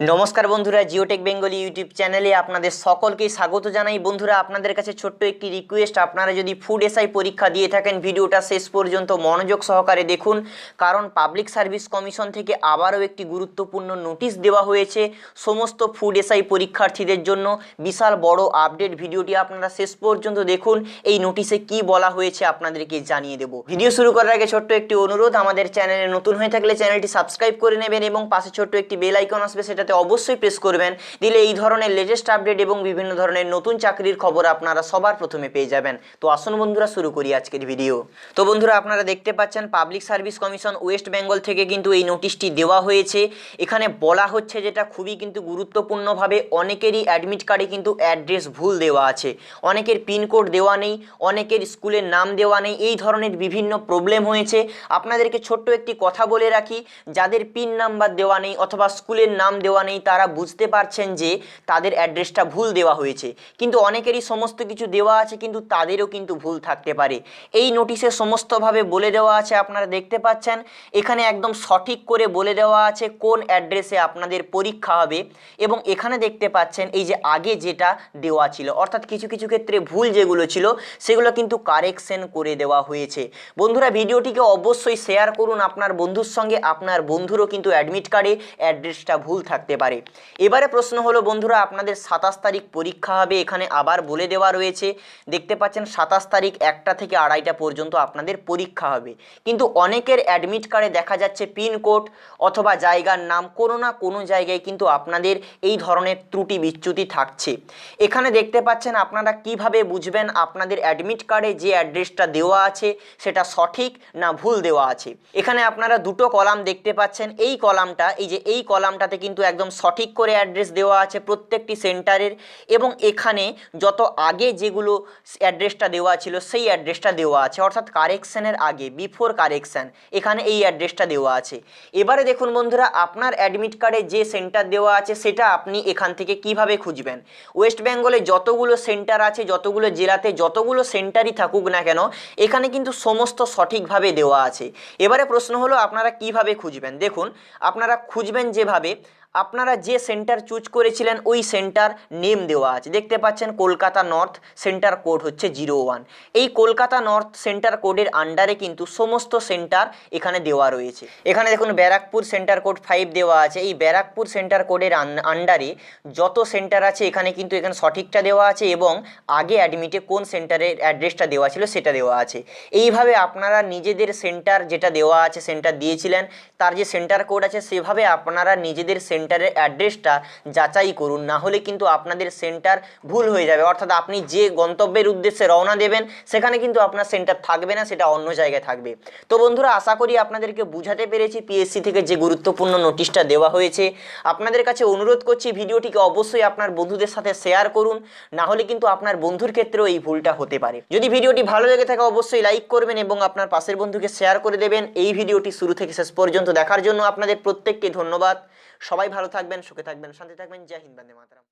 নমস্কার বন্ধুরা, Geotech Bengali YouTube চ্যানেলে আপনাদের সকলকেই স্বাগত জানাই। বন্ধুরা, আপনাদের কাছে ছোট্ট একটি রিকোয়েস্ট আপনারা যদি ফুড এসআই পরীক্ষা দিয়ে থাকেন, ভিডিওটা শেষ পর্যন্ত মনোযোগ সহকারে দেখুন। কারণ পাবলিক সার্ভিস কমিশন থেকে আবারও একটি গুরুত্বপূর্ণ নোটিশ দেওয়া হয়েছে সমস্ত ফুড এসআই পরীক্ষার্থীদের জন্য। বিশাল বড় আপডেট ভিডিওটি আপনারা শেষ পর্যন্ত দেখুন। এই নোটিশে কি বলা হয়েছে আপনাদেরকে জানিয়ে দেব। ভিডিও শুরু করার আগে ছোট্ট একটি অনুরোধ, আমাদের চ্যানেলে নতুন হয়ে থাকলে চ্যানেলটি সাবস্ক্রাইব করে নেবেন এবং পাশে ছোট্ট একটি বেল আইকন আসবে সেটাতে অবশ্যই প্রেস করবেন। দিলে এই ধরনের লেটেস্ট আপডেট এবং বিভিন্ন ধরনের নতুন চাকরির খবর আপনারা সবার প্রথমে পেয়ে যাবেন। তো আসুন বন্ধুরা, শুরু করি আজকের ভিডিও তো বন্ধুরা, আপনারা দেখতে পাচ্ছেন public service commission West Bengal থেকে কিন্তু এই নোটিশটি দেওয়া হয়েছে। এখানে বলা হচ্ছে যেটা খুবই কিন্তু গুরুত্বপূর্ণভাবে, অনেকেরই অ্যাডমিট কার্ডে কিন্তু অ্যাড্রেস ভুল দেওয়া আছে। অনেকের পিনকোড দেওয়া নেই, অনেকের স্কুলের নাম দেওয়া নেই, এই ধরনের বিভিন্ন প্রবলেম হয়েছে। আপনাদেরকে ছোট্ট একটি কথা বলে রাখি, যাদের পিন নাম্বার দেওয়া নেই অথবা স্কুলের নাম দেওয়া নেই, তারা বুঝতে পারছেন যে তাদের অ্যাড্রেসটা ভুল দেওয়া হয়েছে। কিন্তু অনেকেরই সমস্ত কিছু দেওয়া আছে, কিন্তু তাদেরও কিন্তু ভুল থাকতে পারে। এই নোটিশে সমস্তভাবে বলে দেওয়া আছে, আপনারা দেখতে পাচ্ছেন। এখানে একদম সঠিক করে বলে দেওয়া আছে কোন অ্যাড্রেসে আপনাদের পরীক্ষা হবে। এবং এখানে দেখতে পাচ্ছেন, এই যে আগে যেটা দেওয়া ছিল, অর্থাৎ কিছু কিছু ক্ষেত্রে ভুল যেগুলো ছিল, সেগুলো কিন্তু কারেকশন করে দেওয়া হয়েছে। বন্ধুরা, ভিডিওটিকে অবশ্যই শেয়ার করুন আপনার বন্ধুর সঙ্গে। আপনার বন্ধুরও কিন্তু অ্যাডমিট কার্ডে অ্যাড্রেসটা ভুল থাকতে পারে। এবারে প্রশ্ন হলো, বন্ধুরা, আপনাদের সাতাশ তারিখ পরীক্ষা হবে, এখানে আবার বলে দেওয়া রয়েছে। দেখতে পাচ্ছেন, সাতাশ তারিখ একটা থেকে আড়াইটা পর্যন্ত আপনাদের পরীক্ষা হবে। কিন্তু অনেকের অ্যাডমিট কার্ডে দেখা যাচ্ছে পিনকোড অথবা জায়গার নাম, কোনো না কোনো জায়গায় কিন্তু আপনাদের এই ধরনের ত্রুটি বিচ্যুতি থাকছে। এখানে দেখতে পাচ্ছেন, আপনারা কীভাবে বুঝবেন আপনাদের অ্যাডমিট কার্ডে যে অ্যাড্রেসটা দেওয়া আছে, সেটা সঠিক না ভুল দেওয়া আছে? এখানে আপনারা দুটো কলাম দেখতে পাচ্ছেন। এই কলামটা, এই যে এই কলামটাতে কিন্তু একদম সঠিক করে অ্যাড্রেস দেওয়া আছে প্রত্যেকটি সেন্টারের এবং এখানে যত আগে যেগুলো অ্যাড্রেসটা দেওয়া ছিল সেই অ্যাড্রেসটা দেওয়া আছে। অর্থাৎ কারেকশানের আগে, বিফোর কারেকশান, এখানে এই অ্যাড্রেসটা দেওয়া আছে। এবারে দেখুন বন্ধুরা, আপনার অ্যাডমিট কার্ডে যে সেন্টার দেওয়া আছে সেটা আপনি এখান থেকে কীভাবে খুঁজবেন? ওয়েস্ট বেঙ্গলে যতগুলো সেন্টার আছে, যতগুলো জেলাতে যতগুলো সেন্টারই থাকুক না কেন, এখানে কিন্তু সমস্ত সঠিকভাবে দেওয়া আছে। এবারে প্রশ্ন হলো, আপনারা কীভাবে খুঁজবেন? দেখুন, আপনারা খুঁজবেন যেভাবে আপনারা যে সেন্টার চুজ করেছিলেন, ওই সেন্টার নেম দেওয়া আছে। দেখতে পাচ্ছেন কলকাতা নর্থ, সেন্টার কোড হচ্ছে জিরো ওয়ান। এই কলকাতা নর্থ সেন্টার কোডের আন্ডারে কিন্তু সমস্ত সেন্টার এখানে দেওয়া রয়েছে। এখানে দেখুন, ব্যারাকপুর সেন্টার কোড ফাইভ দেওয়া আছে। এই ব্যারাকপুর সেন্টার কোডের আন্ডারে যত সেন্টার আছে, এখানে কিন্তু এখানে সঠিকটা দেওয়া আছে এবং আগে অ্যাডমিটে কোন সেন্টারের অ্যাড্রেসটা দেওয়া ছিল, সেটা দেওয়া আছে। এইভাবে আপনারা নিজেদের সেন্টার যেটা দেওয়া আছে, সেন্টার দিয়েছিলেন, তার যে সেন্টার কোড আছে, সেভাবে আপনারা নিজেদের সেন্টারের অ্যাড্রেসটা যাচাই করুন, না হলে কিন্তু আপনাদের সেন্টার ভুল হয়ে যাবে। অর্থাৎ আপনি যে গন্তব্যের উদ্দেশ্যে রওনা দেবেন, সেখানে কিন্তু আপনার সেন্টার থাকবে না, সেটা অন্য জায়গায় থাকবে। তো বন্ধুরা, আশা করি আপনাদেরকে বুঝাতে পেরেছি। পিএসসি থেকে যে গুরুত্বপূর্ণ নোটিশটা দেওয়া হয়েছে, আপনাদের কাছে অনুরোধ করছি ভিডিওটিকে অবশ্যই আপনার বন্ধুদের সাথে শেয়ার করুন, না হলে কিন্তু আপনার বন্ধুর ক্ষেত্রেও এই ভুলটা হতে পারে। যদি ভিডিওটি ভালো লেগে থাকে, অবশ্যই লাইক করবেন এবং আপনার পাশের বন্ধুকে শেয়ার করে দেবেন। এই ভিডিওটি শুরু থেকে শেষ পর্যন্ত দেখার জন্য আপনাদের প্রত্যেককে ধন্যবাদ। সবাই ভালো থাকবেন সুখে থাকবেন শান্তি থাকবেন। জয় হিন্দ বন্দে মাতরম।